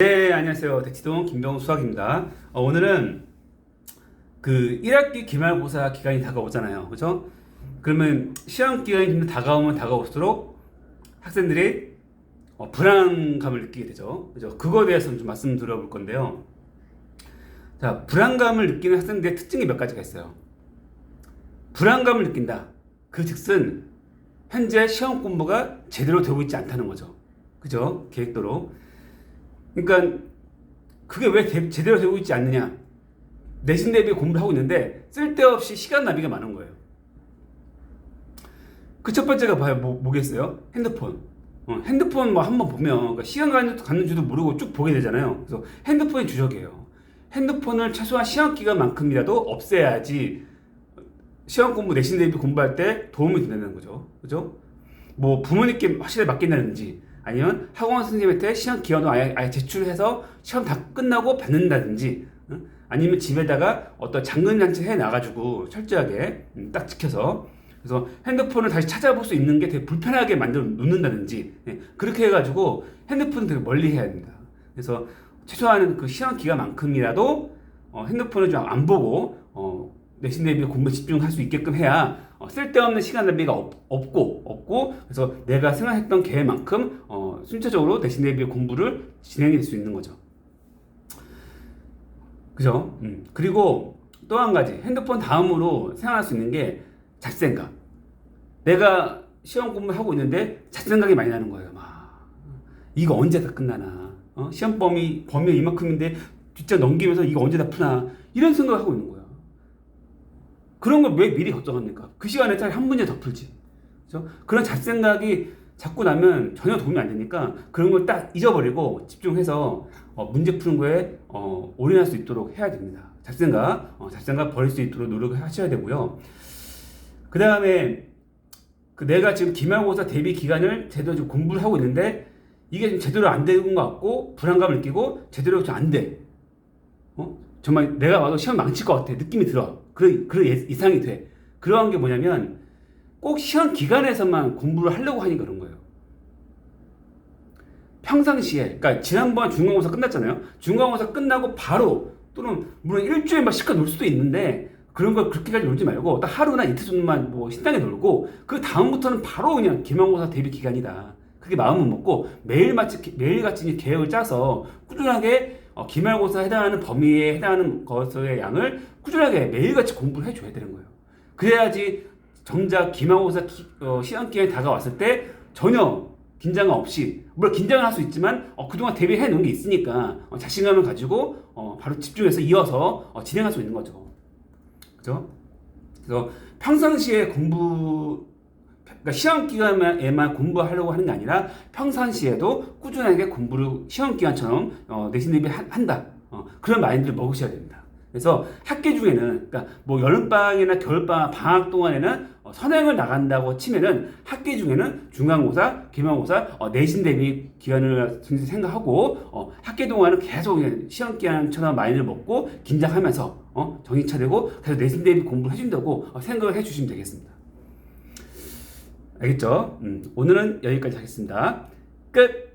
네, 안녕하세요. 대치동 김병우 수학입니다. 어, 오늘은 그 1학기 기말고사 기간이 다가오잖아요. 그죠? 그러면 시험 기간이 다가오면 다가올수록 학생들이 어, 불안감을 느끼게 되죠. 그죠? 그거에 대해서 좀 말씀 드려 볼 건데요. 자, 불안감을 느끼는 학생들의 특징이 몇 가지가 있어요. 불안감을 느낀다. 그 즉슨 현재 시험 공부가 제대로 되고 있지 않다는 거죠. 그죠? 계획대로. 그러니까 그게 왜 대- 제대로 되고 있지 않느냐? 내신 대비 공부를 하고 있는데 쓸데없이 시간 낭비가 많은 거예요. 그 첫 번째가 봐요. 뭐, 뭐겠어요? 핸드폰. 어, 핸드폰 뭐 한번 보면 그러니까 시간 가는 줄도 모르고 쭉 보게 되잖아요. 그래서 핸드폰이 주적이에요. 핸드폰을 최소한 시험 기간만큼이라도 없애야지 시험 공부 내신 대비 공부할 때 도움이 된다는 거죠. 그죠? 뭐 부모님께 확실히 맡긴다든지 아니면 학원 선생님한테 시험 기간도 아예, 아예 제출해서 시험 다 끝나고 받는다든지 응? 아니면 집에다가 어떤 잠금 장치 해 놔가지고 철저하게 음, 딱 지켜서 그래서 핸드폰을 다시 찾아볼 수 있는 게 되게 불편하게 만들어 놓는다든지 예, 그렇게 해가지고 핸드폰은 되게 멀리 해야 됩니다. 그래서 최소한 그 시험 기간만큼이라도 어, 핸드폰을 좀 안 보고 어, 내신 대비 공부에 집중할 수 있게끔 해야 어, 쓸데없는 시간 낭비가 없, 없고 없고 그래서 내가 생각했던 계획만큼 어, 순차적으로 내신 대비 공부를 진행할 수 있는 거죠. 그죠? 음. 그리고 또 한 가지 핸드폰 다음으로 생각할 수 있는 게 잡생각. 내가 시험 공부를 하고 있는데 잡생각이 많이 나는 거예요. 막 이거 언제 다 끝나나? 어? 시험 범위 범위 이만큼인데 뒷장 넘기면서 이거 언제 다 푸나? 이런 생각을 하고 있는 거야. 그런 걸 왜 미리 걱정합니까? 그 시간에 차라리 한 문제 더 풀지. 그죠? 그런 잡생각이 자꾸 나면 전혀 도움이 안 되니까 그런 걸 딱 잊어버리고 집중해서 어, 문제 푸는 거에 어, 올인할 수 있도록 해야 됩니다. 잡생각, 어, 잡생각 버릴 수 있도록 노력을 하셔야 되고요. 그 다음에 그 내가 지금 기말고사 대비 기간을 제대로 좀 공부를 하고 있는데 이게 좀 제대로 안 되는 것 같고 불안감을 느끼고 제대로 좀 안 돼. 어? 정말 내가 와도 시험 망칠 것 같아. 느낌이 들어. 그런, 그런 예- 이상이 돼. 그러한 게 뭐냐면 꼭 시험 기간에서만 공부를 하려고 하니 그런 거예요. 평상시에, 그러니까 지난번 중간고사 끝났잖아요. 중간고사 끝나고 바로 또는 물론 일주일 막 시간 놀 수도 있는데 그런 걸 그렇게까지 놀지 말고 딱 하루나 이틀 정도만 뭐 신나게 놀고 그 다음부터는 바로 그냥 기말고사 대비 기간이다. 그게 마음을 먹고 매일같이 매일 같이 계획을 짜서 꾸준하게 어, 기말고사 해당하는 범위에 해당하는 것의 양을 꾸준하게 매일같이 공부를 해줘야 되는 거예요. 그래야지 정작 기말고사 기- 어, 시험 기간이 다가왔을 때 전혀 긴장 없이 물론 긴장을 할 수 있지만 어, 그동안 대비해 놓은 게 있으니까 어, 자신감을 가지고 어, 바로 집중해서 이어서 어, 진행할 수 있는 거죠. 그죠? 그래서 평상시에 공부 그러니까 시험 기간에만 공부하려고 하는 게 아니라 평상시에도 꾸준하게 공부를 시험 기간처럼 어, 내신 대비 한- 한다. 어, 그런 마인드를 먹으셔야 됩니다. 그래서 학기 중에는 그러니까 뭐 여름방학이나 겨울방학 방학 동안에는 어, 선행을 나간다고 치면은 학기 중에는 중간고사, 기말고사 어, 내신 대비 기간을 생각하고 어, 학기 동안은 계속 시험 기간처럼 마인드를 먹고 긴장하면서 어, 정신 차리고 계속 내신 대비 공부를 해준다고 어, 생각을 해주시면 되겠습니다. 알겠죠? 음, 오늘은 여기까지 하겠습니다. 끝!